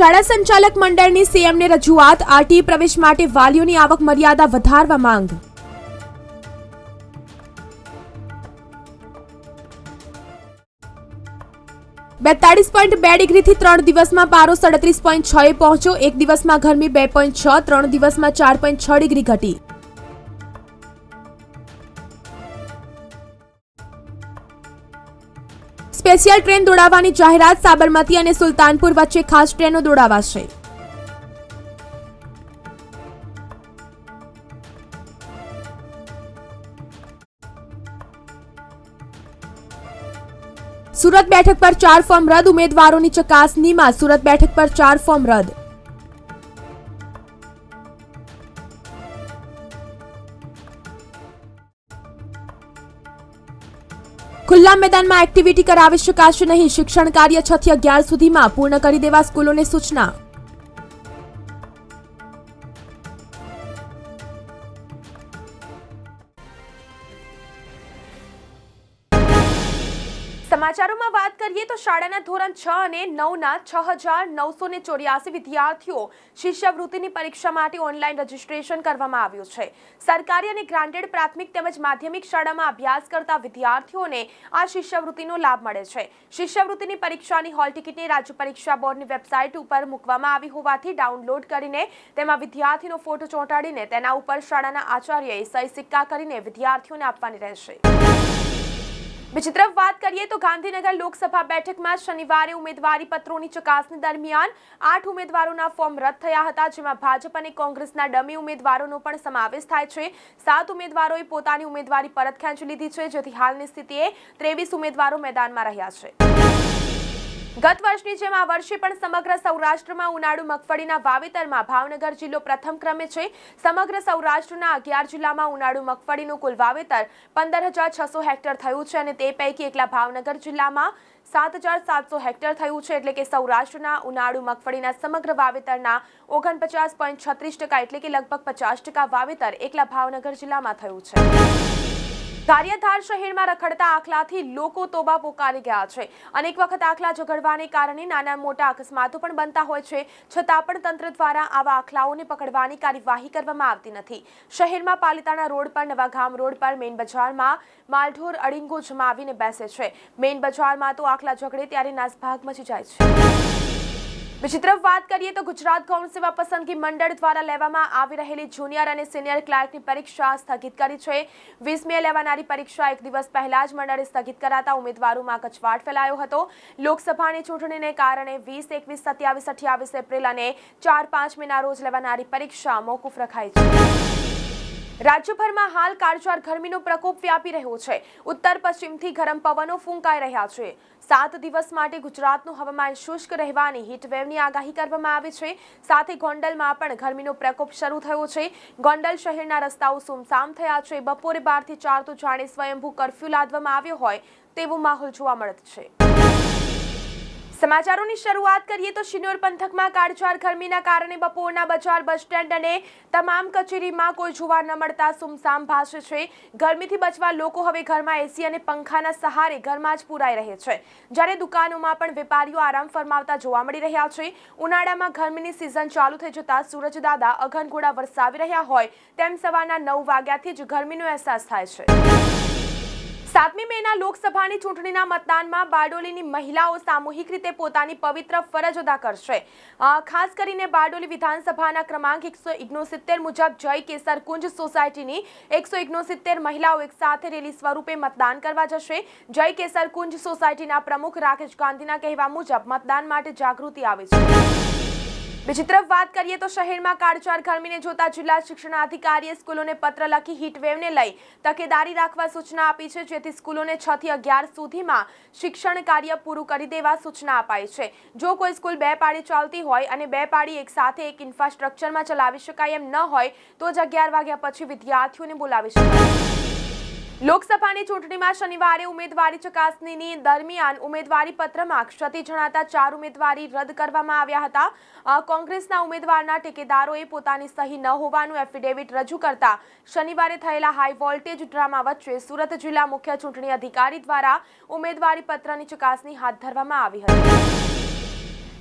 શાળા સંચાલક મંડળની સીએમને રજૂઆત આરટી પ્રવેશ માટે વાલીઓની આવક મર્યાદા વધારવા માંગ. બેતાળીસ પોઈન્ટ બે ડિગ્રીથી ત્રણ દિવસમાં પારો સડત્રીસ પોઈન્ટ છ એ પહોંચ્યો. એક દિવસમાં ગરમી બે પોઈન્ટ છ, ત્રણ દિવસમાં ચાર પોઈન્ટ છ ડિગ્રી ઘટી. સ્પેશિયલ ટ્રેન દોડાવવાની જાહેરાત સાબરમતી અને સુલતાનપુર વચ્ચે ખાસ ટ્રેનો દોડાવાશે. સુરત બેઠક પર ચાર ફોર્મ રદ. ઉમેદવારોની ચકાસણીમાં સુરત બેઠક પર ચાર ફોર્મ રદ. ખુલ્લા મેદાનમાં એક્ટિવિટી કરાવી શકાશે નહીં. શિક્ષણ કાર્ય છથી અગિયાર સુધીમાં પૂર્ણ કરી દેવા સ્કૂલોને સૂચના. સમાચારોમાં વાત કરીએ તો શાળાના ધોરણ છ અને નવના છ હજાર નવસો ને ચોર્યાસી વિદ્યાર્થીઓ શિષ્યવૃત્તિની પરીક્ષા માટે ઓનલાઈન રજીસ્ટ્રેશન કરવામાં આવ્યું છે. સરકારી અને ગ્રાન્ટેડ પ્રાથમિક તેમજ માધ્યમિક શાળામાં અભ્યાસ કરતા વિદ્યાર્થીઓને આ શિષ્યવૃત્તિનો લાભ મળે છે. શિષ્યવૃત્તિની પરીક્ષાની હોલ ટિકિટને રાજ્ય પરીક્ષા બોર્ડની વેબસાઇટ ઉપર મૂકવામાં આવી હોવાથી ડાઉનલોડ કરીને તેમાં વિદ્યાર્થીનો ફોટો ચોંટાડીને તેના ઉપર શાળાના આચાર્યએ સહી સિક્કા કરીને વિદ્યાર્થીઓને આપવાની રહેશે. બીજી તરફ વાત કરીએ તો ગાંધીનગર લોકસભા બેઠકમાં શનિવારે ઉમેદવારી પત્રોની ચકાસણી દરમિયાન આઠ ઉમેદવારોના ફોર્મ રદ થયા હતા, જેમાં ભાજપ અને કોંગ્રેસના ડમી ઉમેદવારોનો પણ સમાવેશ થાય છે. સાત ઉમેદવારોએ પોતાની ઉમેદવારી પરત ખેંચી લીધી છે, જેથી હાલની સ્થિતિએ ત્રેવીસ ઉમેદવારો મેદાનમાં રહ્યા છે. ગત વર્ષની જેમ આ વર્ષે પણ સમગ્ર સૌરાષ્ટ્રમાં ઉનાળુ મગફળીના વાવેતરમાં ભાવનગર જિલ્લો પ્રથમ ક્રમે છે. સમગ્ર સૌરાષ્ટ્રના અગિયાર જિલ્લામાં ઉનાળુ મગફળીનું કુલ વાવેતર પંદર હજાર છસો હેક્ટર થયું છે અને તે પૈકી એકલા ભાવનગર જિલ્લામાં સાત હજાર સાતસો હેક્ટર થયું છે. એટલે કે સૌરાષ્ટ્રના ઉનાળુ મગફળીના સમગ્ર વાવેતરના ઓગણપચાસ પોઈન્ટ છત્રીસ ટકા એટલે કે લગભગ પચાસ ટકા વાવેતર એકલા ભાવનગર જિલ્લામાં થયું છે. ગારિયાધાર શહેરમાં રખડતા આખલાથી લોકો તોબા પોકારી ગયા છે. અનેક વખત આખલા ઝઘડવાને કારણે નાના મોટા અકસ્માતો પણ બનતા હોય છે. છતાં પણ તંત્ર દ્વારા આવા આખલાઓને પકડવાની કાર્યવાહી કરવામાં આવતી નથી. શહેરમાં પાલિતાણા રોડ પર નવાગામ રોડ પર, મેઇન બજારમાં માલઢોર અડીંગો જમાવીને બેસે છે. મેઇન બજારમાં તો આખલા ઝઘડે ત્યારે નાસભાગ મચી જાય છે. બીજી તરફ વાત કરીએ તો ગુજરાત ગૌણ સેવા પસંદગી મંડળ દ્વારા લેવામાં આવી રહેલી જુનિયર અને સિનિયર ક્લાર્કની પરીક્ષા સ્થગિત કરી છે. વીસમીએ લેવાનારી પરીક્ષા એક દિવસ પહેલા જ મંડળે સ્થગિત કરાતા ઉમેદવારોમાં કચવાટ ફેલાયો હતો. લોકસભાની ચૂંટણીને કારણે વીસ, એકવીસ, સત્યાવીસ, અઠ્યાવીસ, એપ્રિલ અને ચાર, પાંચ મેના રોજ લેવાનારી પરીક્ષા મોકૂફ રખાઈ છે. રાજ્યભરમાં હાલ કાળઝાળ ગરમીનો પ્રકોપ વ્યાપી રહ્યો છે. ઉત્તર પશ્ચિમથી ગરમ પવનો ફૂંકાઈ રહ્યા છે. સાત દિવસ માટે ગુજરાતનું હવામાન શુષ્ક રહેવાની હીટવેવની આગાહી કરવામાં આવી છે. સાથે ગોંડલમાં પણ ગરમીનો પ્રકોપ શરૂ થયો છે. ગોંડલ શહેરના રસ્તાઓ સુમસામ થયા છે. બપોરે બારથી ચાર તો જાણે સ્વયંભૂ કરફ્યુ લાદવામાં આવ્યો હોય તેવો માહોલ જોવા મળે છે. સમાચારોની શરૂઆત કરીએ તો શિનોર પંથકમાં કાળઝાળ ગરમીના કારણે બપોરના બજાર બસ સ્ટેન્ડ અને તમામ કચેરીમાં કોઈ જોવા ન મળતા સુમસામ ભાષે છે. ગરમીથી બચવા લોકો હવે ઘરમાં એસી અને પંખાના સહારે ઘરમાં જ પુરાઈ રહે છે. જ્યારે દુકાનોમાં પણ વેપારીઓ આરામ ફરમાવતા જોવા મળી રહ્યા છે. ઉનાળામાં ગરમીની સિઝન ચાલુ થઈ જતા સૂરજદાદા અઘનઘોડા વરસાવી રહ્યા હોય તેમ સવારના નવ વાગ્યાથી જ ગરમીનો અહેસાસ થાય છે. સાતમી લોકસભાની ચૂંટણીના મતદાનમાં બારડોલીની મહિલાઓ સામૂહિક રીતે પોતાની પવિત્ર ફરજ અદા કરશે. ખાસ કરીને બારડોલી વિધાનસભાના ક્રમાંક એકસો ઇગ્નોસિત્તેર મુજબ જય કેસર કુંજ સોસાયટીની એકસો ઇગ્નોસિત્તેર મહિલાઓ એક સાથે રેલી સ્વરૂપે મતદાન કરવા જશે. જય કેસર કુંજ સોસાયટીના પ્રમુખ રાકેશ ગાંધીના કહેવા મુજબ મતદાન માટે જાગૃતિ આવે છે. બીજી તરફ વાત કરીએ તો શહેરમાં કાળચાર ગરમીને જોતા જિલ્લા શિક્ષણાધિકારીએ સ્કૂલોને પત્ર લખી હીટવેવને લઈ તકેદારી રાખવા સૂચના આપી છે, જેથી સ્કૂલોને છ થી અગિયાર સુધીમાં શિક્ષણ કાર્ય પૂરું કરી દેવા સૂચના અપાઈ છે. જો કોઈ સ્કૂલ બે પાળી ચાલતી હોય અને બે પાળી એક સાથે એક ઇન્ફ્રાસ્ટ્રક્ચરમાં ચલાવી શકાય એમ ન હોય, તો જ અગિયાર વાગ્યા પછી વિદ્યાર્થીઓને બોલાવી શકાય. લોકસભાની ચૂંટણીમાં શનિવારે ઉમેદવારી ચકાસણીની દરમિયાન ઉમેદવારી પત્રમાં ક્ષતિ જણાતા ચાર ઉમેદવારી રદ કરવામાં આવ્યા હતા. કોંગ્રેસના ઉમેદવારના ટેકેદારોએ પોતાની સહી ન હોવાનું એફિડેવિટ રજૂ કરતા શનિવારે થયેલા હાઈ વોલ્ટેજ ડ્રામા વચ્ચે સુરત જિલ્લા મુખ્ય ચૂંટણી અધિકારી દ્વારા ઉમેદવારી પત્રની ચકાસણી હાથ ધરવામાં આવી હતી.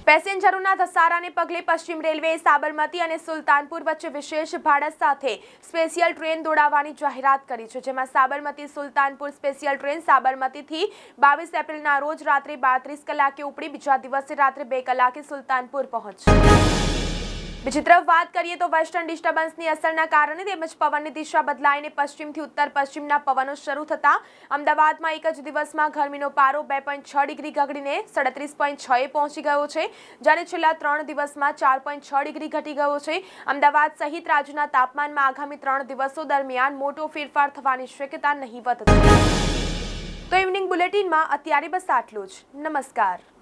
પેસેન્જરોના ધસારાને પગલે પશ્ચિમ રેલવેએ સાબરમતી અને સુલતાનપુર વચ્ચે વિશેષ ભાડત સાથે સ્પેશિયલ ટ્રેન દોડાવવાની જાહેરાત કરી છે, જેમાં સાબરમતી સુલતાનપુર સ્પેશિયલ ટ્રેન સાબરમતીથી બાવીસ એપ્રિલના રોજ રાત્રે બાત્રીસ કલાકે ઉપડી, બીજા દિવસે રાત્રે બે કલાકે સુલતાનપુર પહોંચશે. બીજી તરફ વાત કરીએ તો વેસ્ટર્ન ડિસ્ટર્બન્સની અસરના કારણે તેમજ પવનની દિશા બદલાઈને પશ્ચિમથી ઉત્તર પશ્ચિમના પવનો શરૂ થતા અમદાવાદમાં એક જ દિવસમાં ગરમીનો પારો બે પોઈન્ટ છ ડિગ્રી ગગડીને સડત્રીસ પોઈન્ટ છ એ પહોંચી ગયો છે, જ્યારે છેલ્લા ત્રણ દિવસમાં ચાર પોઈન્ટ છ ડિગ્રી ઘટી ગયો છે. અમદાવાદ સહિત રાજ્યના તાપમાનમાં આગામી ત્રણ દિવસો દરમિયાન મોટો ફેરફાર થવાની શક્યતા નહીવત તો ઇવનિંગ બુલેટિનમાં અત્યારે બસ આટલું જ. નમસ્કાર.